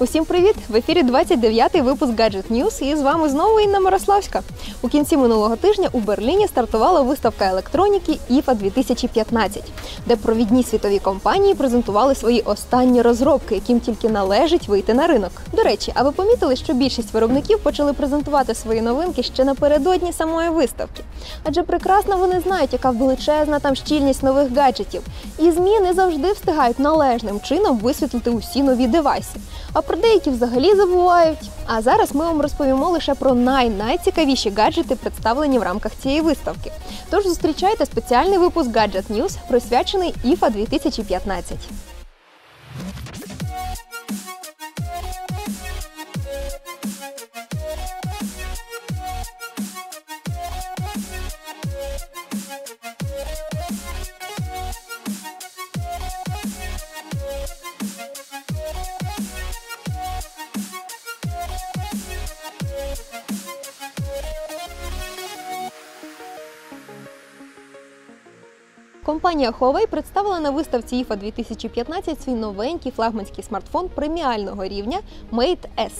Усім привіт! В ефірі 29-й випуск Gadget News і з вами знову Інна Мирославська. У кінці минулого тижня у Берліні стартувала виставка електроніки IFA 2015, де провідні світові компанії презентували свої останні розробки, яким тільки належить вийти на ринок. До речі, а ви помітили, що більшість виробників почали презентувати свої новинки ще напередодні самої виставки? Адже прекрасно вони знають, яка величезна там щільність нових гаджетів, і ЗМІ не завжди встигають належним чином висвітлити усі нові девайси. А про деякі взагалі забувають. А зараз ми вам розповімо лише про най-найцікавіші гаджети, представлені в рамках цієї виставки. Тож зустрічайте спеціальний випуск Gadget News, присвячений IFA 2015. Компанія Huawei представила на виставці IFA 2015 свій новенький флагманський смартфон преміального рівня Mate S.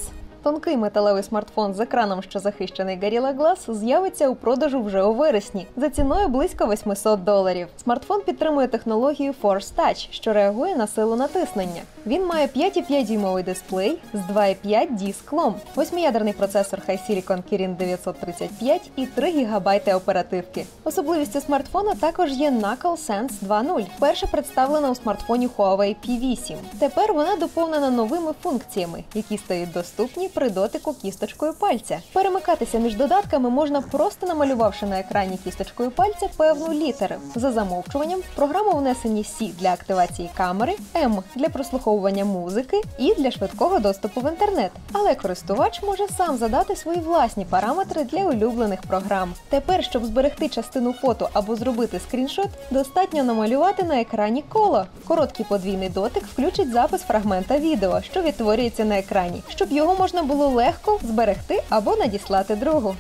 Тонкий металевий смартфон з екраном, що захищений Gorilla Glass, з'явиться у продажу вже у вересні за ціною близько 800 доларів. Смартфон підтримує технологію Force Touch, що реагує на силу натиснення. Він має 5,5 дюймовий дисплей з 2,5 d склом, восьмиядерний процесор HiSilicon Kirin 935 і 3 ГБ оперативки. Особливістю смартфона також є Knuckle Sense 2.0, вперше представлена у смартфоні Huawei P8. Тепер вона доповнена новими функціями, які стають доступні при дотику кісточкою пальця. Перемикатися між додатками можна просто намалювавши на екрані кісточкою пальця певну літеру. За замовчуванням в програму внесені C для активації камери, M для прослуховування музики і для швидкого доступу в інтернет. Але користувач може сам задати свої власні параметри для улюблених програм. Тепер, щоб зберегти частину фото або зробити скріншот, достатньо намалювати на екрані коло. Короткий подвійний дотик включить запис фрагмента відео, що відтворюється на екрані, щоб його можна було легко зберегти або надіслати другу.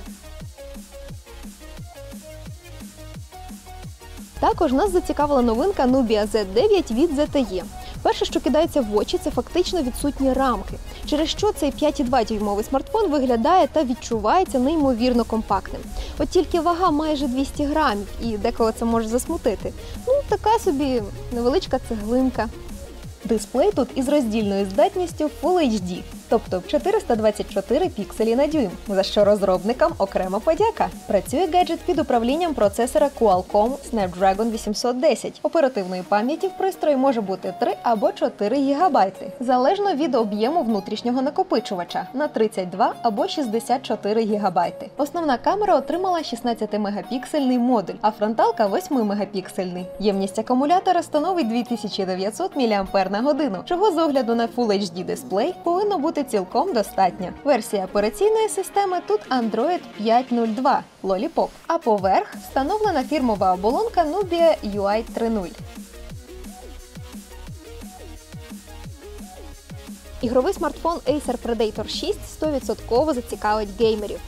Також нас зацікавила новинка Nubia Z9 від ZTE. Перше, що кидається в очі, це фактично відсутні рамки, через що цей 5,2 дюймовий смартфон виглядає та відчувається неймовірно компактним. От тільки вага майже 200 грамів, і декого це може засмутити. Ну, така собі невеличка цеглинка. Дисплей тут із роздільною здатністю Full HD, тобто 424 пікселі на дюйм, за що розробникам окрема подяка. Працює гаджет під управлінням процесора Qualcomm Snapdragon 810. Оперативної пам'яті в пристрої може бути 3 або 4 ГБ, залежно від об'єму внутрішнього накопичувача на 32 або 64 ГБ. Основна камера отримала 16-мегапіксельний модуль, а фронталка 8-мегапіксельний. Ємність акумулятора становить 2900 мАч чого з огляду на Full HD дисплей повинно бути цілком достатньо. Версія операційної системи тут Android 5.02 Lollipop, а поверх встановлена фірмова оболонка Nubia UI 3.0. Ігровий смартфон Acer Predator 6 100% зацікавить геймерів.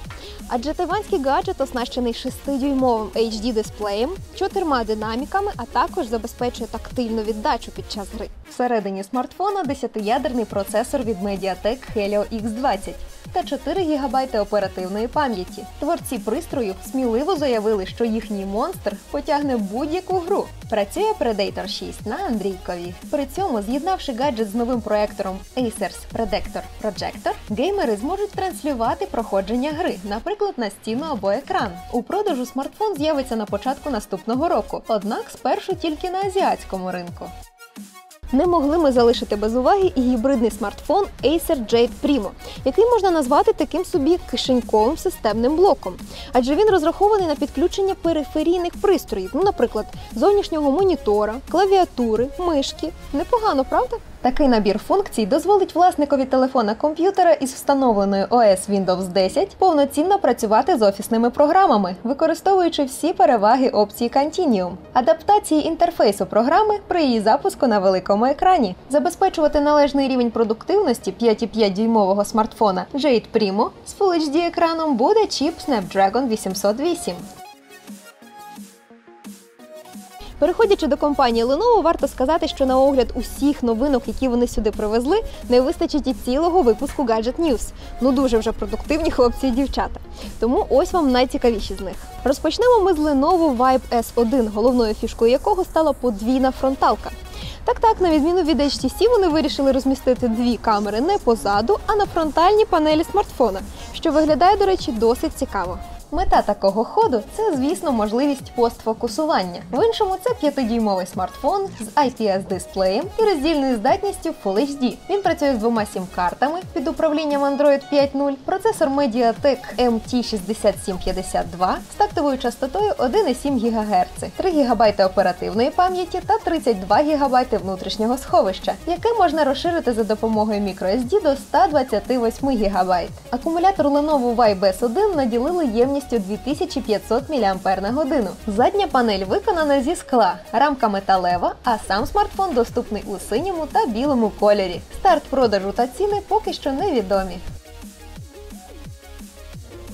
Адже тайванський гаджет оснащений 6-дюймовим HD дисплеєм, чотирма динаміками, а також забезпечує тактильну віддачу під час гри. Всередині смартфона 10-ядерний процесор від Mediatek Helio X20 та 4 ГБ оперативної пам'яті. Творці пристрою сміливо заявили, що їхній монстр потягне будь-яку гру. Працює Predator 6 на Андрійкові. При цьому, з'єднавши гаджет з новим проектором Acer's Predator Projector, геймери зможуть транслювати проходження гри, наприклад, на стіну або екран. У продажу смартфон з'явиться на початку наступного року, однак спершу тільки на азіатському ринку. Не могли ми залишити без уваги і гібридний смартфон Acer Jade Primo, який можна назвати таким собі кишеньковим системним блоком, адже він розрахований на підключення периферійних пристроїв, ну, наприклад, зовнішнього монітора, клавіатури, мишки. Непогано, правда? Такий набір функцій дозволить власникові телефона комп'ютера із встановленою OS Windows 10 повноцінно працювати з офісними програмами, використовуючи всі переваги опції Continuum, адаптації інтерфейсу програми при її запуску на великому екрані, забезпечувати належний рівень продуктивності 5,5 дюймового смартфона Jade Primo з Full HD екраном буде чіп Snapdragon 808. Переходячи до компанії Lenovo, варто сказати, що на огляд усіх новинок, які вони сюди привезли, не вистачить і цілого випуску Gadget News. Ну дуже вже продуктивні хлопці і дівчата. Тому ось вам найцікавіші з них. Розпочнемо ми з Lenovo Vibe S1, головною фішкою якого стала подвійна фронталка. Так, так, на відміну від HTC, вони вирішили розмістити дві камери не позаду, а на фронтальній панелі смартфона, що виглядає, до речі, досить цікаво. Мета такого ходу це, звісно, можливість постфокусування. В іншому це 5-дюймовий смартфон з IPS-дисплеєм і роздільною здатністю Full HD. Він працює з двома сім-картами під управлінням Android 5.0, процесор Mediatek MT6752 з тактовою частотою 1,7 ГГц, 3 ГБ оперативної пам'яті та 32 ГБ внутрішнього сховища, яке можна розширити за допомогою microSD до 128 ГБ. Акумулятор Lenovo Vibe S1 наділили ємністю 2500 мАч. Задня панель виконана зі скла, рамка металева, а сам смартфон доступний у синьому та білому кольорі. Старт продажу та ціни поки що невідомі.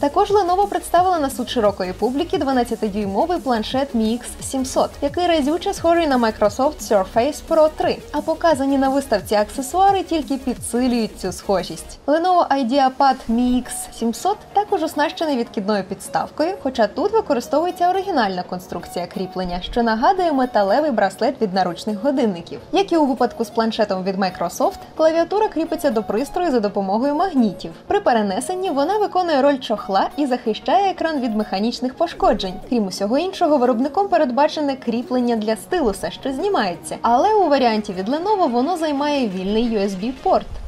Також Lenovo представила на суд широкої публіки 12-дюймовий планшет Mi X 700, який разюче схожий на Microsoft Surface Pro 3. А показані на виставці аксесуари тільки підсилюють цю схожість. Lenovo IdeaPad Mi X 700 також оснащений відкидною підставкою, хоча тут використовується оригінальна конструкція кріплення, що нагадує металевий браслет від наручних годинників. Як і у випадку з планшетом від Microsoft, клавіатура кріпиться до пристрою за допомогою магнітів. При перенесенні вона виконує роль чохла і захищає екран від механічних пошкоджень. Крім усього іншого, виробником передбачене кріплення для стилуса, що знімається. Але у варіанті від Lenovo воно займає вільний USB-порт.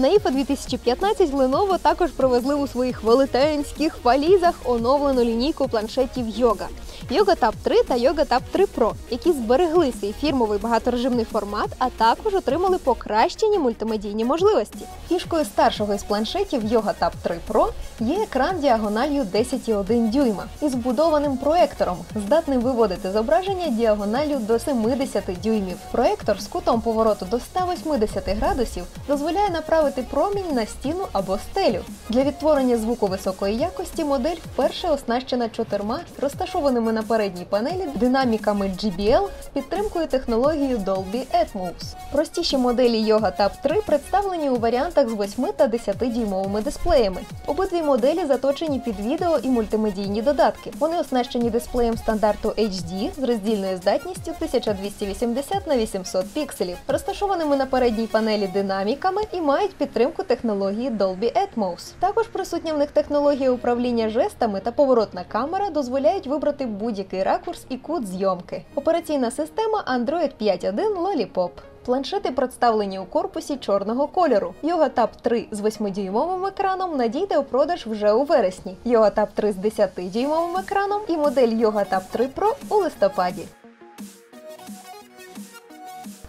На IFA 2015 Lenovo також привезли у своїх велетенських валізах оновлену лінійку планшетів Yoga. Yoga Tab 3 та Yoga Tab 3 Pro, які зберегли свій фірмовий багаторежимний формат, а також отримали покращені мультимедійні можливості. Фішкою старшого із планшетів Yoga Tab 3 Pro є екран діагональю 10,1 дюйма із вбудованим проектором, здатним виводити зображення діагональю до 70 дюймів. Проектор з кутом повороту до 180 градусів дозволяє направити промінь на стіну або стелю. Для відтворення звуку високої якості модель вперше оснащена чотирма розташованими на передній панелі динаміками GBL з підтримкою технології Dolby Atmos. Простіші моделі Yoga Tab 3 представлені у варіантах з 8 та 10 дюймовими дисплеями. Обидві моделі заточені під відео і мультимедійні додатки. Вони оснащені дисплеєм стандарту HD з роздільною здатністю 1280 на 800 пікселів, розташованими на передній панелі динаміками і мають підтримку технології Dolby Atmos. Також присутня в них технологія управління жестами та поворотна камера дозволяють вибрати будь-який ракурс і кут зйомки. Операційна система Android 5.1 Lollipop. Планшети представлені у корпусі чорного кольору. Yoga Tab 3 з 8-дюймовим екраном надійде у продаж вже у вересні. Yoga Tab 3 з 10-дюймовим екраном і модель Yoga Tab 3 Pro у листопаді.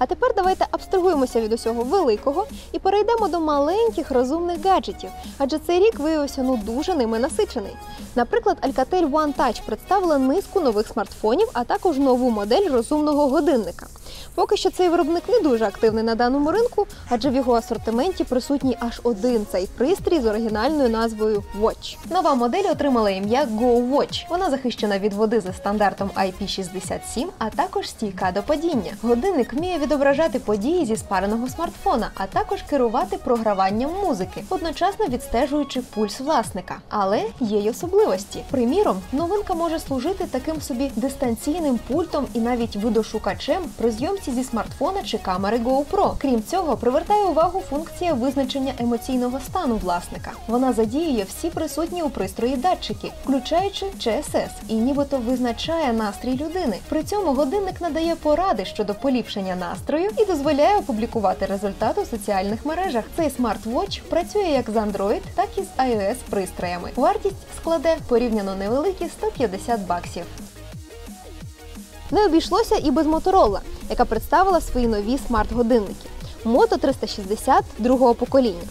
А тепер давайте абстрагуємося від усього великого і перейдемо до маленьких розумних гаджетів, адже цей рік виявився ну дуже ними насичений. Наприклад, Alcatel One Touch представила низку нових смартфонів, а також нову модель розумного годинника. Поки що цей виробник не дуже активний на даному ринку, адже в його асортименті присутній аж один цей пристрій з оригінальною назвою Watch. Нова модель отримала ім'я Go Watch. Вона захищена від води за стандартом IP67, а також стійка до падіння. Годинник вміє відображати події зі спареного смартфона, а також керувати програванням музики, одночасно відстежуючи пульс власника. Але є й особливості. Приміром, новинка може служити таким собі дистанційним пультом і навіть видошукачем при зйомці зі смартфона чи камери GoPro. Крім цього, привертає увагу функція визначення емоційного стану власника. Вона задіює всі присутні у пристрої датчики, включаючи GSS, і нібито визначає настрій людини. При цьому годинник надає поради щодо поліпшення настрою і дозволяє опублікувати результат у соціальних мережах. Цей смарт-вотч працює як з Android, так і з iOS пристроями. Вартість складе порівняно невеликі 150 баксів. Не обійшлося і без Motorola, яка представила свої нові смарт-годинники Moto 360 другого покоління.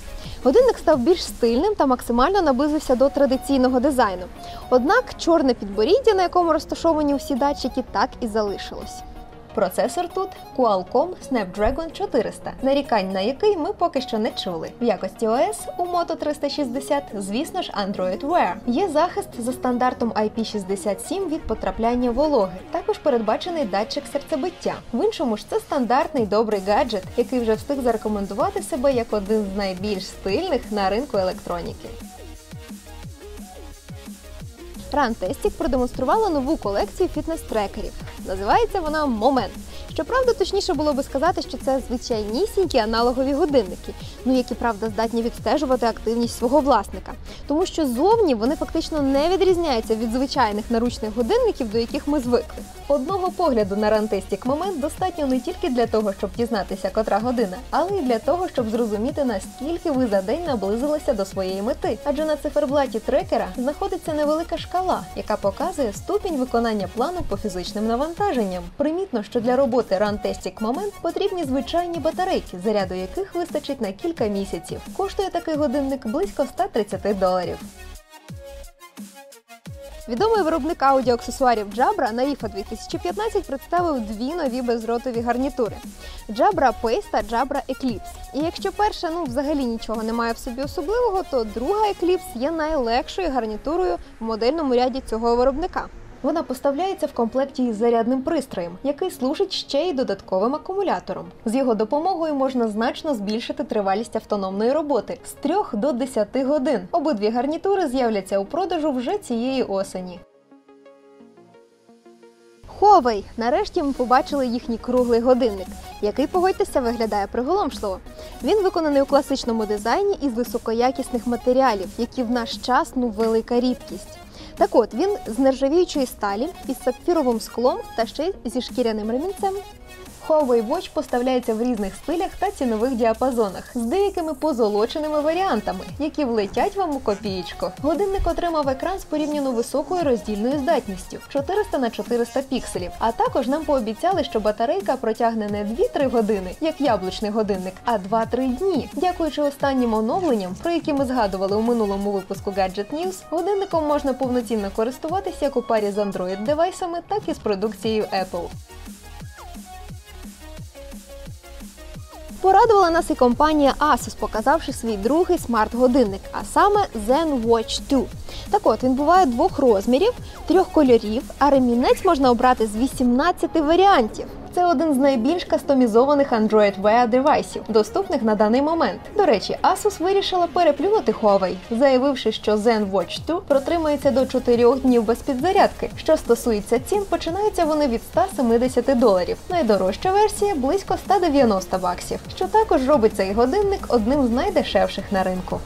Годинник став більш стильним та максимально наблизився до традиційного дизайну. Однак чорне підборіддя, на якому розташовані усі датчики, так і залишилось. Процесор тут Qualcomm Snapdragon 400, нарікань на який ми поки що не чули. В якості ОС у Moto 360, звісно ж, Android Wear. Є захист за стандартом IP67 від потрапляння вологи. Також передбачений датчик серцебиття. В іншому ж це стандартний добрий гаджет, який вже встиг зарекомендувати себе як один з найбільш стильних на ринку електроніки. Рантестік продемонструвала нову колекцію фітнес-трекерів. Називається вона Момент. Щоправда, точніше було би сказати, що це звичайнісінькі аналогові годинники, ну які правда здатні відстежувати активність свого власника, тому що зовні вони фактично не відрізняються від звичайних наручних годинників, до яких ми звикли. Одного погляду на рантестік момент достатньо не тільки для того, щоб дізнатися, котра година, але й для того, щоб зрозуміти, наскільки ви за день наблизилися до своєї мети. Адже на циферблаті трекера знаходиться невелика шкала, яка показує ступінь виконання плану по фізичним навантаженням. Примітно, що для роботи Run-Testic Moment потрібні звичайні батарейки, заряду яких вистачить на кілька місяців. Коштує такий годинник близько 130 доларів. Відомий виробник аудіоаксесуарів Jabra на IFA 2015 представив дві нові безротові гарнітури: Jabra Pace та Jabra Eclipse. І якщо перша ну взагалі нічого не має в собі особливого, то друга Eclipse є найлегшою гарнітурою в модельному ряді цього виробника. Вона поставляється в комплекті із зарядним пристроєм, який служить ще й додатковим акумулятором. З його допомогою можна значно збільшити тривалість автономної роботи з 3 до 10 годин. Обидві гарнітури з'являться у продажу вже цієї осені. Huawei. Нарешті ми побачили їхній круглий годинник, який, погодьтеся, виглядає приголомшливо. Він виконаний у класичному дизайні із високоякісних матеріалів, які в наш час ну велика рідкість. Так от він з нержавіючої сталі із сапфіровим склом та ще й зі шкіряним ремінцем. Huawei Watch поставляється в різних стилях та цінових діапазонах з деякими позолоченими варіантами, які влетять вам у копієчку. Годинник отримав екран з порівняно високою роздільною здатністю 400 на 400 пікселів. А також нам пообіцяли, що батарейка протягне не 2-3 години, як яблучний годинник, а 2-3 дні. Дякуючи останнім оновленням, про які ми згадували у минулому випуску Gadget News, годинником можна повноцінно користуватися як у парі з Android девайсами, так і з продукцією Apple. Порадувала нас і компанія Asus, показавши свій другий смарт-годинник, а саме Zen Watch 2. Так от він буває двох розмірів, трьох кольорів, а ремінець можна обрати з 18 варіантів. Це один з найбільш кастомізованих Android Wear девайсів, доступних на даний момент. До речі, Asus вирішила переплюнути Huawei, заявивши, що Zen Watch 2 протримається до 4 днів без підзарядки. Що стосується цін, починаються вони від 170 доларів. Найдорожча версія близько 190 баксів, що також робить цей годинник одним з найдешевших на ринку.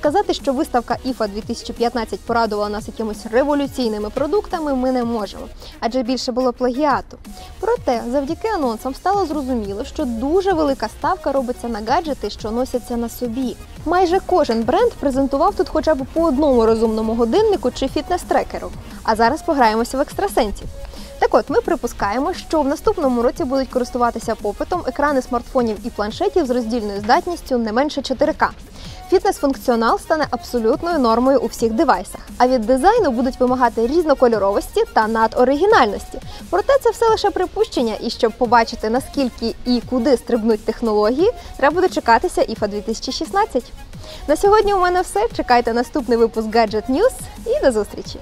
Сказати, що виставка IFA 2015 порадувала нас якимось революційними продуктами, ми не можемо, адже більше було плагіату. Проте, завдяки анонсам стало зрозуміло, що дуже велика ставка робиться на гаджети, що носяться на собі. Майже кожен бренд презентував тут хоча б по одному розумному годиннику чи фітнес-трекеру. А зараз пограємося в екстрасенсів. Так от, ми припускаємо, що в наступному році будуть користуватися попитом екрани смартфонів і планшетів з роздільною здатністю не менше 4К. Фітнес-функціонал стане абсолютною нормою у всіх девайсах. А від дизайну будуть вимагати різнокольоровості та надоригінальності. Проте це все лише припущення, і щоб побачити наскільки і куди стрибнуть технології, треба дочекатися IFA 2016. На сьогодні у мене все. Чекайте наступний випуск Gadget News і до зустрічі!